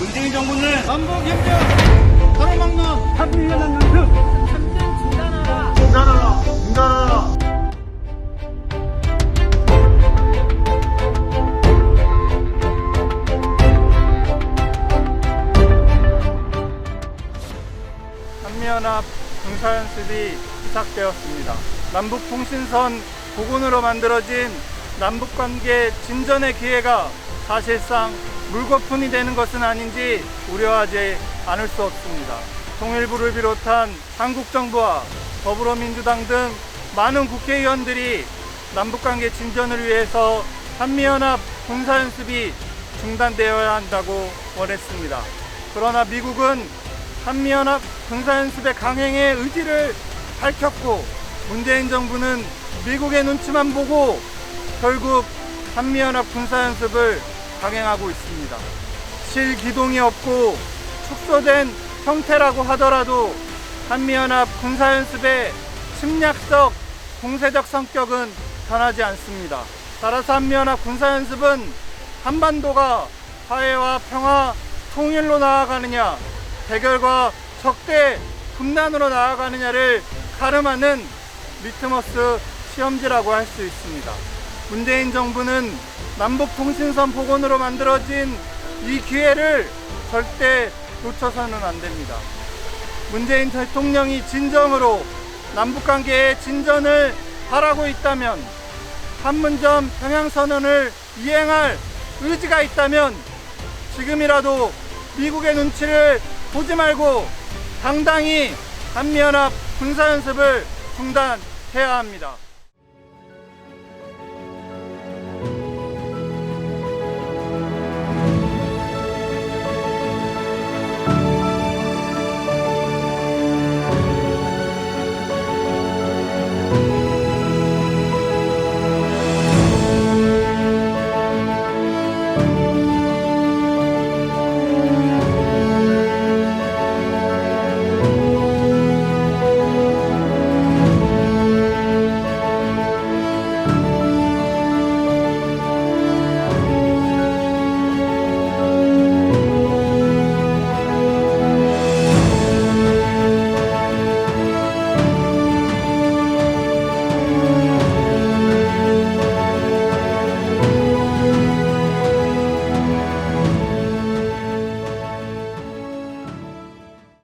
문재인 정부는 남북 협력 가로막는 한미연합 연습 중단하라. 중단하라. 한미연합 군사연습이 시작되었습니다. 남북통신선 복원으로 만들어진 남북관계 진전의 기회가 사실상 물거품이 되는 것은 아닌지 우려하지 않을 수 없습니다. 통일부를 비롯한 한국 정부와 더불어민주당 등 많은 국회의원들이 남북관계 진전을 위해서 한미연합 군사연습이 중단되어야 한다고 원했습니다. 그러나 미국은 한미연합 군사연습의 강행의 의지를 밝혔고 문재인 정부는 미국의 눈치만 보고 결국 한미연합 군사연습을 강행하고 있습니다. 실기동이 없고 축소된 형태라고 하더라도 한미연합 군사연습의 침략적 공세적 성격은 변하지 않습니다. 따라서 한미연합 군사연습은 한반도가 화해와 평화, 통일로 나아가느냐, 대결과 적대 분단으로 나아가느냐를 가름하는 리트머스 시험지라고 할 수 있습니다. 문재인 정부는 남북통신선 복원으로 만들어진 이 기회를 절대 놓쳐서는 안 됩니다. 문재인 대통령이 진정으로 남북관계의 진전을 바라고 있다면 판문점 평양선언을 이행할 의지가 있다면 지금이라도 미국의 눈치를 보지 말고 당당히 한미연합 군사연습을 중단해야 합니다.